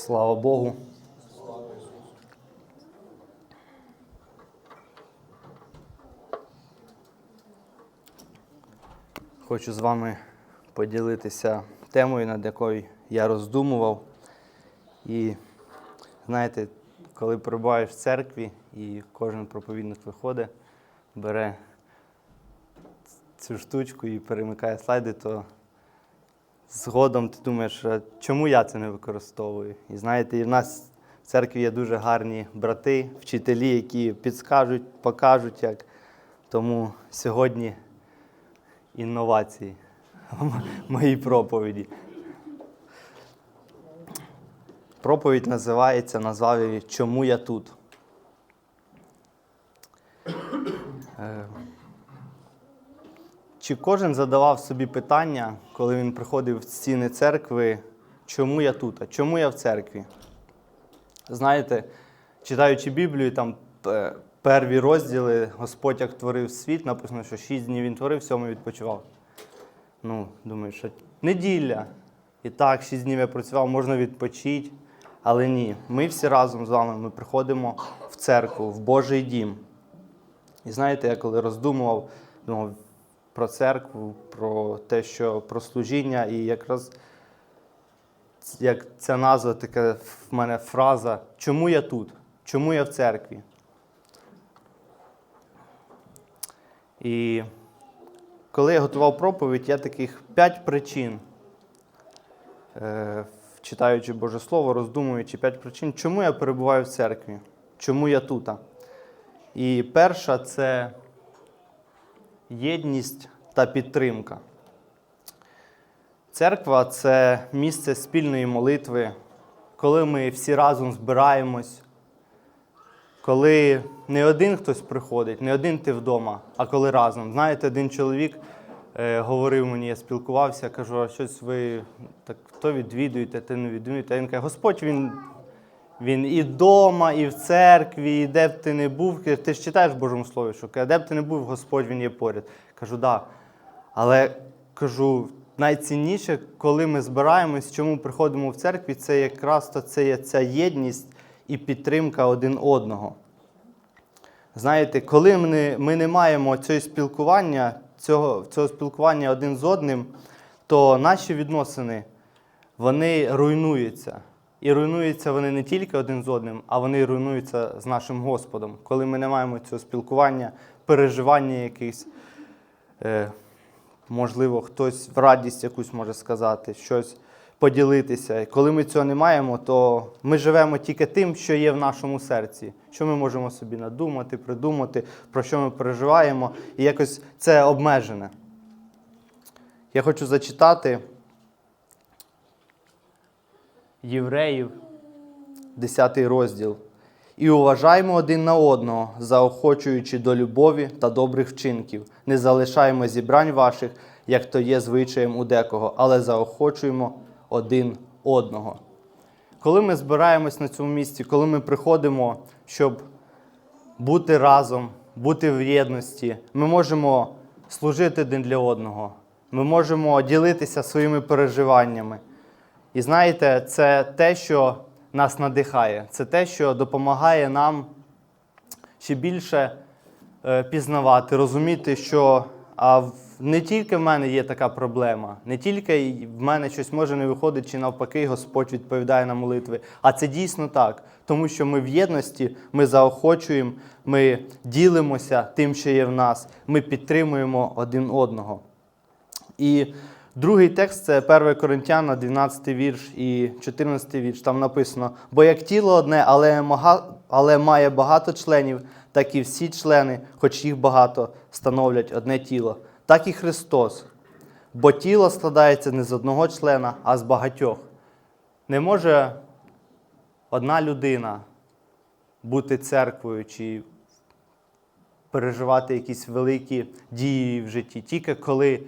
Слава Богу. Хочу з вами поділитися темою, над якою я роздумував. І знаєте, коли перебуваєш в церкві і кожен проповідник виходить, бере цю штучку і перемикає слайди, то згодом ти думаєш, чому я це не використовую? І знаєте, і в нас в церкві є дуже гарні брати, вчителі, які підскажуть, покажуть як. Тому сьогодні інновації в моїй проповіді. Проповідь називається, назвав її Чому я тут? Чи кожен задавав собі питання, коли він приходив в стіни церкви, чому я тут? А чому я в церкві? Знаєте, читаючи Біблію, там е, перві розділи Господь як творив світ, написано, що шість днів він творив, сьомий відпочивав. Ну, думаю, що неділя. І так, шість днів я працював, можна відпочити. Але ні, ми всі разом з вами ми приходимо в церкву, в Божий дім. І знаєте, я коли роздумував, думав про церкву, про те, що про служіння, і якраз як ця назва, така в мене фраза Чому я тут? Чому я в церкві? І коли я готував проповідь, я таких п'ять причин, е, читаючи Боже Слово, роздумуючи п'ять причин, чому я перебуваю в церкві, чому я тут. І перша це єдність та підтримка. Церква це місце спільної молитви, коли ми всі разом збираємось, коли не один хтось приходить, не один ти вдома, а коли разом. Знаєте, один чоловік е, говорив мені, я спілкувався, кажу, а щось ви так то відвідуєте, то не відвідуєте. А він каже, Господь він, він і вдома, і в церкві, і де б ти не був. Ти ж читаєш в Божому Слові, що де б ти не був, Господь він є поряд. Кажу, так. Да. Але кажу, найцінніше, коли ми збираємось, чому приходимо в церкві, це якраз то це є ця єдність і підтримка один одного. Знаєте, коли ми ми не маємо цього спілкування, цього, цього спілкування один з одним, то наші відносини вони руйнуються. І руйнуються вони не тільки один з одним, а вони руйнуються з нашим Господом. Коли ми не маємо цього спілкування, переживання якихось. Е, можливо, хтось в радість якусь може сказати, щось поділитися. І коли ми цього не маємо, то ми живемо тільки тим, що є в нашому серці, що ми можемо собі надумати, придумати, про що ми переживаємо, і якось це обмежене. Я хочу зачитати Євреїв, 10 розділ. І уважаймо один на одного, заохочуючи до любові та добрих вчинків. Не залишаємо зібрань ваших, як то є звичаєм у декого, але заохочуємо один одного. Коли ми збираємось на цьому місці, коли ми приходимо, щоб бути разом, бути в єдності, ми можемо служити один для одного, ми можемо ділитися своїми переживаннями. І знаєте, це те, що нас надихає. Це те, що допомагає нам ще більше е, пізнавати, розуміти, що не тільки в мене є така проблема, не тільки в мене щось може не виходить, чи навпаки, Господь відповідає на молитви. А це дійсно так, тому що ми в єдності, ми заохочуємо, ми ділимося тим, що є в нас, ми підтримуємо один одного. І другий текст це 1 Коринтяна, 12 вірш і 14 вірш. Там написано: бо як тіло одне, але, мага- але має багато членів, так і всі члени, хоч їх багато, становлять одне тіло. Так і Христос. Бо тіло складається не з одного члена, а з багатьох. Не може одна людина бути церквою чи переживати якісь великі дії в житті, тільки коли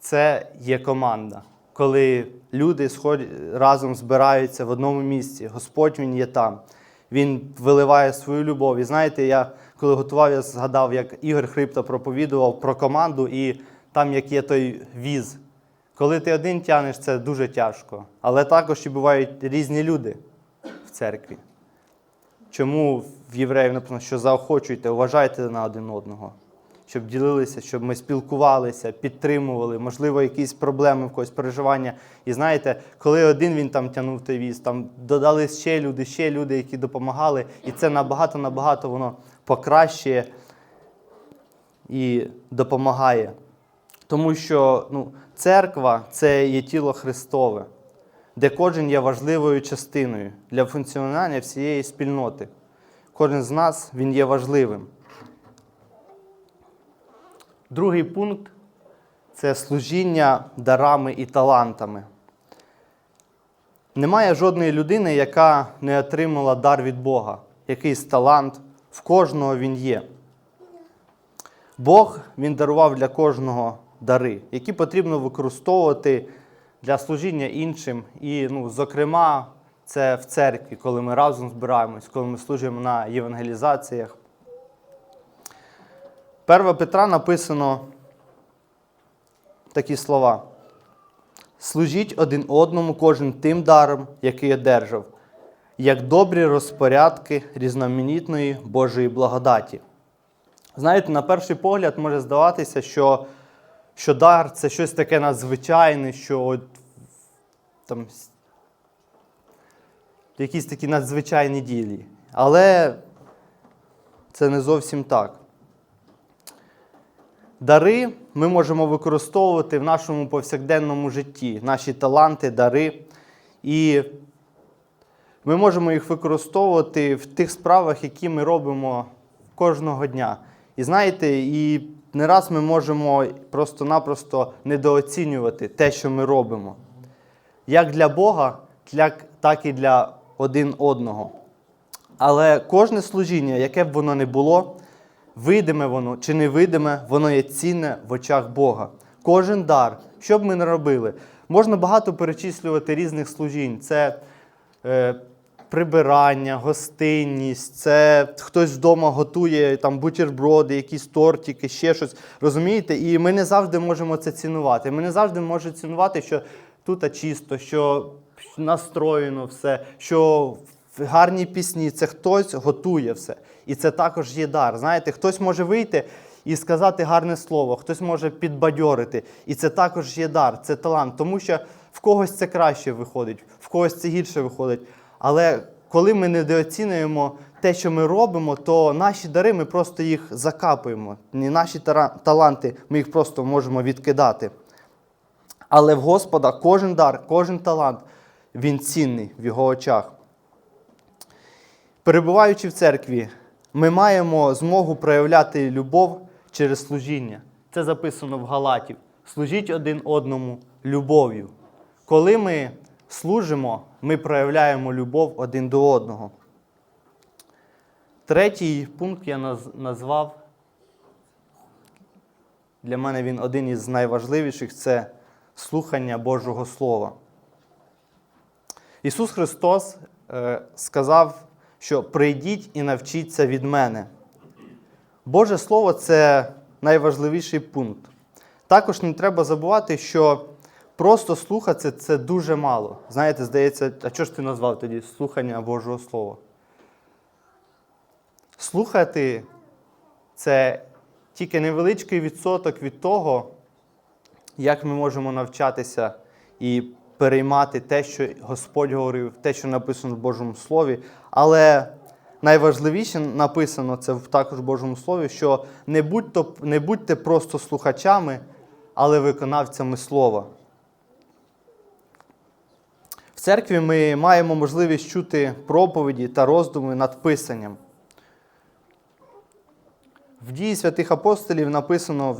це є команда, коли люди сходять, разом збираються в одному місці, Господь Він є там. Він виливає свою любов. І знаєте, я коли готував, я згадав, як Ігор Хрипто проповідував про команду, і там як є той віз. Коли ти один тянеш, це дуже тяжко. Але також і бувають різні люди. в церкві. Чому в євреїв написано, що заохочуйте, уважайте на один одного, щоб ділилися, щоб ми спілкувалися, підтримували, можливо, якісь проблеми в когось переживання. І знаєте, коли один він там тягнув той віз, там додали ще люди, ще люди, які допомагали, і це набагато-набагато воно покращує і допомагає. Тому що ну, церква це є тіло Христове, де кожен є важливою частиною для функціонування всієї спільноти. Кожен з нас він є важливим. Другий пункт це служіння дарами і талантами. Немає жодної людини, яка не отримала дар від Бога, якийсь талант, в кожного він є. Бог він дарував для кожного дари, які потрібно використовувати для служіння іншим. І, ну, зокрема, це в церкві, коли ми разом збираємось, коли ми служимо на євангелізаціях. 1 Петра написано такі слова. Служіть один одному кожен тим даром, який одержав, як добрі розпорядки різноманітної Божої благодаті. Знаєте, на перший погляд може здаватися, що, що дар це щось таке надзвичайне, що от, там, якісь такі надзвичайні ділі. Але це не зовсім так. Дари ми можемо використовувати в нашому повсякденному житті, наші таланти, дари. І ми можемо їх використовувати в тих справах, які ми робимо кожного дня. І знаєте, і не раз ми можемо просто-напросто недооцінювати те, що ми робимо. Як для Бога, так і для один одного. Але кожне служіння, яке б воно не було, видиме воно чи невидиме, воно є цінне в очах Бога. Кожен дар, що б ми не робили, можна багато перечислювати різних служінь. Це е, прибирання, гостинність, це хтось вдома готує там бутерброди, якісь тортики, ще щось. Розумієте? І ми не завжди можемо це цінувати. Ми не завжди можемо цінувати, що тут чисто, що настроєно все, що гарні пісні, це хтось готує все. І це також є дар. Знаєте, хтось може вийти і сказати гарне слово, хтось може підбадьорити. І це також є дар, це талант. Тому що в когось це краще виходить, в когось це гірше виходить. Але коли ми недооцінюємо те, що ми робимо, то наші дари ми просто їх закапуємо. Наші таланти, ми їх просто можемо відкидати. Але в Господа кожен дар, кожен талант, він цінний в його очах. Перебуваючи в церкві, ми маємо змогу проявляти любов через служіння. Це записано в Галатів. Служіть один одному любов'ю. Коли ми служимо, ми проявляємо любов один до одного. Третій пункт я назвав. Для мене він один із найважливіших це слухання Божого Слова. Ісус Христос е, сказав, що прийдіть і навчіться від мене. Боже Слово це найважливіший пункт. Також не треба забувати, що просто слухати це дуже мало. Знаєте, здається, а що ж ти назвав тоді слухання Божого Слова? Слухати це тільки невеличкий відсоток від того, як ми можемо навчатися і переймати те, що Господь говорив, те, що написано в Божому Слові. Але найважливіше написано це також в Божому Слові, що не будьте, не будьте просто слухачами, але виконавцями слова. В церкві ми маємо можливість чути проповіді та роздуми над Писанням. В дії святих апостолів написано.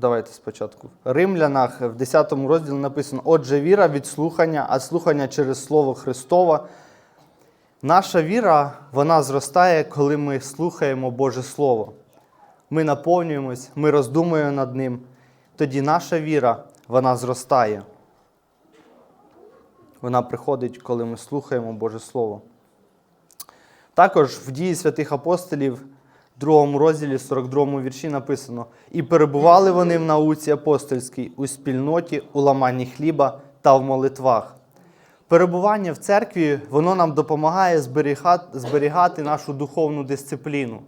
Давайте спочатку. Римлянах в 10 розділі написано: Отже, віра від слухання, а слухання через Слово Христове. Наша віра вона зростає, коли ми слухаємо Боже Слово. Ми наповнюємось, ми роздумуємо над ним. Тоді наша віра вона зростає. Вона приходить, коли ми слухаємо Боже Слово. Також в дії святих апостолів, другому розділі, 42 вірші написано: І перебували вони в науці апостольській, у спільноті, у ламанні хліба та в молитвах. Перебування в церкві воно нам допомагає зберігати, зберігати нашу духовну дисципліну.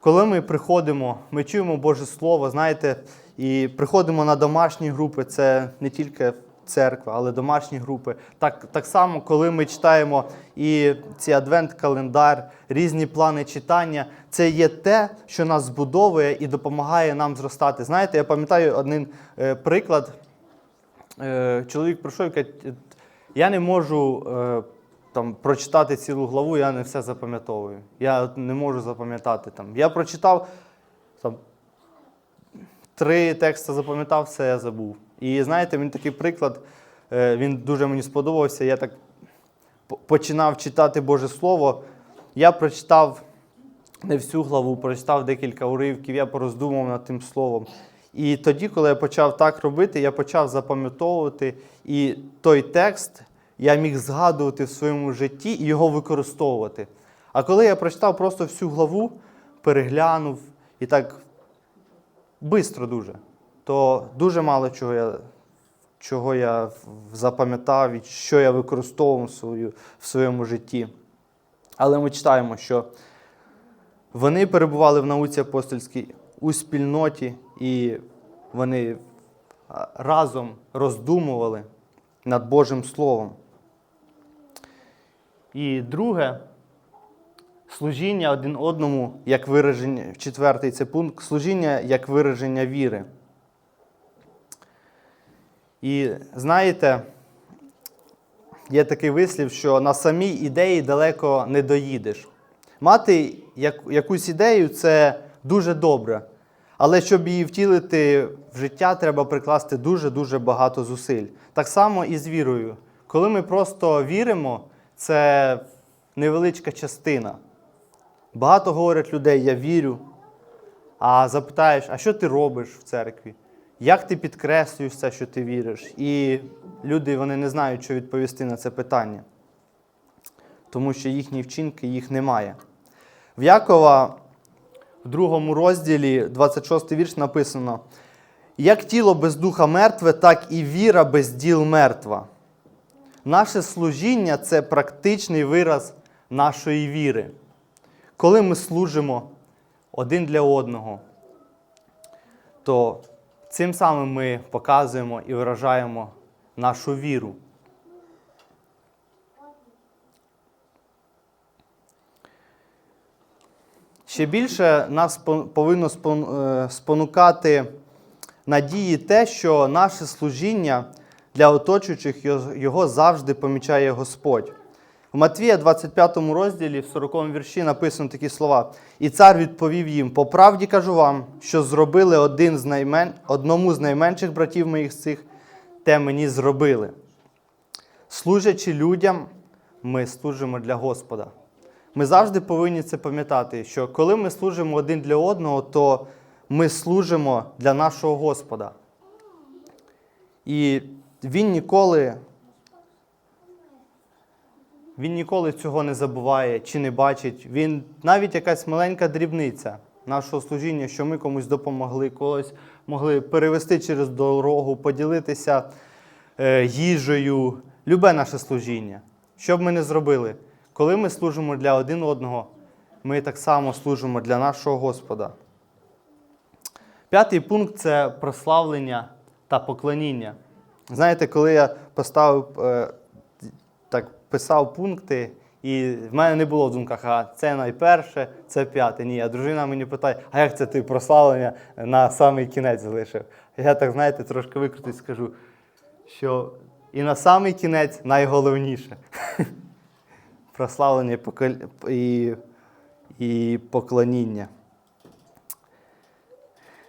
Коли ми приходимо, ми чуємо Боже Слово, знаєте, і приходимо на домашні групи, це не тільки церква, але домашні групи. Так, так само, коли ми читаємо і ці адвент-календар, різні плани читання, це є те, що нас збудовує і допомагає нам зростати. Знаєте, я пам'ятаю один е, приклад. Е, чоловік прийшов і каже, я не можу е, там, прочитати цілу главу, я не все запам'ятовую. Я не можу запам'ятати. Там. Я прочитав там, три тексти запам'ятав, все я забув. І знаєте, він такий приклад, е, він дуже мені сподобався. Я так починав читати Боже Слово. Я прочитав не всю главу, прочитав декілька уривків, я пороздумав над тим словом. І тоді, коли я почав так робити, я почав запам'ятовувати, і той текст я міг згадувати в своєму житті і його використовувати. А коли я прочитав просто всю главу, переглянув і так швидко дуже, то дуже мало чого я, чого я запам'ятав і що я використовував свою, в своєму житті. Але ми читаємо, що вони перебували в науці апостольській у спільноті, і вони разом роздумували над Божим Словом. І друге, служіння один одному, як вираження, четвертий це пункт, служіння як вираження віри. І знаєте, є такий вислів, що на самій ідеї далеко не доїдеш. Мати якусь ідею це дуже добре. Але щоб її втілити в життя, треба прикласти дуже-дуже багато зусиль. Так само і з вірою. Коли ми просто віримо, це невеличка частина. Багато говорять людей, я вірю. А запитаєш, а що ти робиш в церкві? Як ти підкреслюєш це, що ти віриш? І люди вони не знають, що відповісти на це питання, тому що їхні вчинки їх немає. В Якова в другому розділі, 26 вірш, написано: як тіло без духа мертве, так і віра без діл мертва. Наше служіння це практичний вираз нашої віри. Коли ми служимо один для одного, то цим самим ми показуємо і виражаємо нашу віру. Ще більше нас повинно е, спонукати надії те, що наше служіння для оточуючих його- його завжди помічає Господь. У Матвія 25 розділі, в 40 вірші написано такі слова. І цар відповів їм: По правді кажу вам, що зробили один з наймен... одному з найменших братів моїх цих, те мені зробили. Служачи людям, ми служимо для Господа. Ми завжди повинні це пам'ятати, що коли ми служимо один для одного, то ми служимо для нашого Господа. І Він ніколи, він ніколи цього не забуває чи не бачить. Він навіть якась маленька дрібниця нашого служіння, що ми комусь допомогли, когось могли перевести через дорогу, поділитися е, їжею, любе наше служіння. Що б ми не зробили? Коли ми служимо для один одного, ми так само служимо для нашого Господа. П'ятий пункт це прославлення та поклоніння. Знаєте, коли я поставив, е, писав пункти, і в мене не було в думках, а це найперше, це п'яте. Ні, а дружина мені питає, а як це ти прославлення на самий кінець залишив? Я так, знаєте, трошки викрутись скажу, що і на самий кінець найголовніше. Прославлення і і, поклоніння.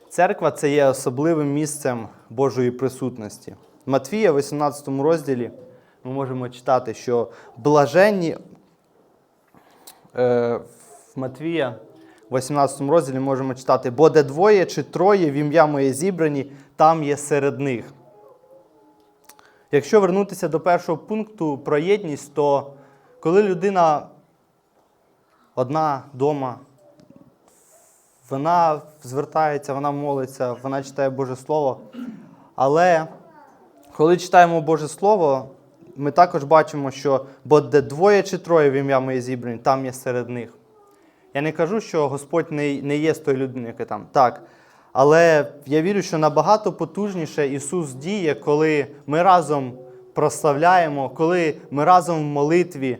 Церква це є особливим місцем Божої присутності. Матвія, в 18 розділі, ми можемо читати, що блаженні е, в Матвія, в 18 розділі можемо читати, бо де двоє чи троє в ім'я моє зібрані, там є серед них. Якщо вернутися до першого пункту про єдність, то коли людина одна вдома, вона звертається, вона молиться, вона читає Боже Слово, але Коли читаємо Боже Слово, ми також бачимо, що бо де двоє чи троє в ім'я моє зібрані, там є серед них. Я не кажу, що Господь не, не є з тою людиною, яка там. Так. Але я вірю, що набагато потужніше Ісус діє, коли ми разом прославляємо, коли ми разом в молитві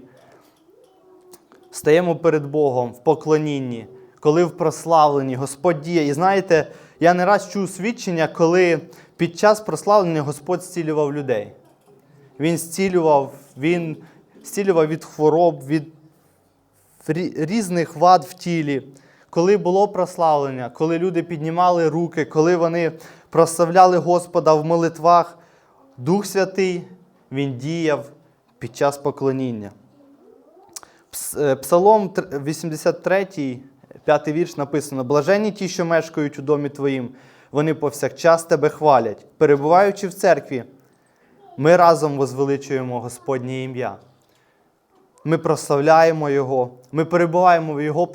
стаємо перед Богом в поклонінні, коли в прославленні Господь діє. І знаєте, я не раз чув свідчення, коли під час прославлення Господь зцілював людей. Він зцілював, він зцілював від хвороб, від різних вад в тілі. Коли було прославлення, коли люди піднімали руки, коли вони прославляли Господа в молитвах, Дух Святий Він діяв під час поклоніння. Е, Псалом 83, п'ятий вірш написано: Блаженні ті, що мешкають у домі Твоїм, вони повсякчас тебе хвалять. Перебуваючи в церкві, ми разом возвеличуємо Господнє ім'я. Ми прославляємо Його, ми перебуваємо в Його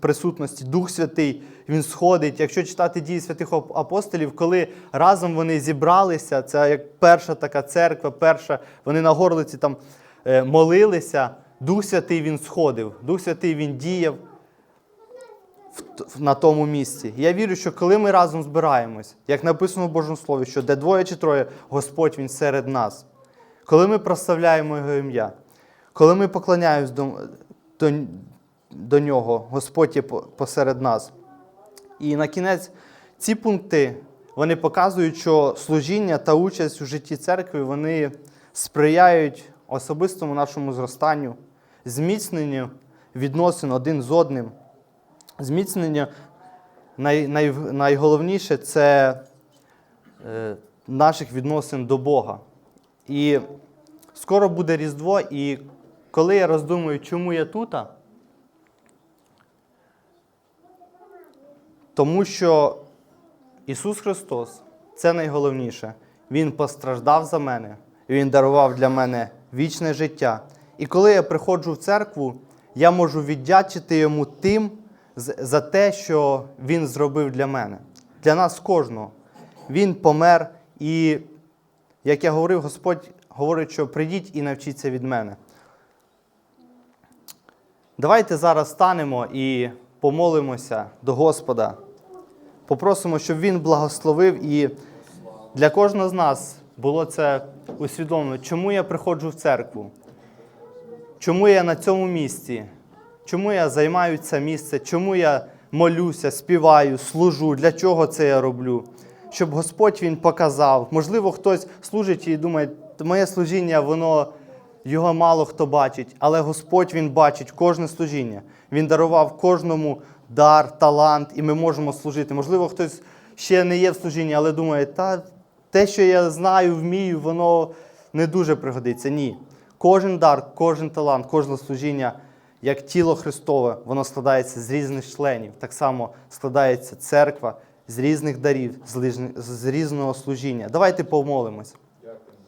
присутності. Дух Святий, Він сходить. Якщо читати дії святих апостолів, коли разом вони зібралися, це як перша така церква, перша, вони на горлиці там е, молилися, Дух Святий Він сходив, Дух Святий Він діяв на тому місці. Я вірю, що коли ми разом збираємось, як написано в Божому Слові, що де двоє чи троє, Господь Він серед нас. Коли ми прославляємо Його ім'я, коли ми поклоняємось до, до, до Нього, Господь є посеред нас. І на кінець ці пункти вони показують, що служіння та участь у житті церкви вони сприяють особистому нашому зростанню, зміцненню відносин один з одним. Зміцнення най, най, найголовніше це е, наших відносин до Бога. І скоро буде Різдво, і коли я роздумую, чому я тут, тому що Ісус Христос це найголовніше. Він постраждав за мене, Він дарував для мене вічне життя. І коли я приходжу в церкву, я можу віддячити йому тим за те, що Він зробив для мене, для нас кожного. Він помер, і, як я говорив, Господь говорить, що прийдіть і навчіться від мене. Давайте зараз станемо і помолимося до Господа. Попросимо, щоб Він благословив і для кожного з нас було це усвідомлено, чому я приходжу в церкву, чому я на цьому місці, чому я займаю це місце, чому я молюся, співаю, служу, для чого це я роблю. Щоб Господь Він показав. Можливо, хтось служить і думає, моє служіння, воно його мало хто бачить, але Господь Він бачить кожне служіння. Він дарував кожному дар, талант, і ми можемо служити. Можливо, хтось ще не є в служінні, але думає, та те, що я знаю, вмію, воно не дуже пригодиться. Ні. Кожен дар, кожен талант, кожне служіння, як тіло Христове, воно складається з різних членів. Так само складається церква з різних дарів, з різного служіння. Давайте помолимось.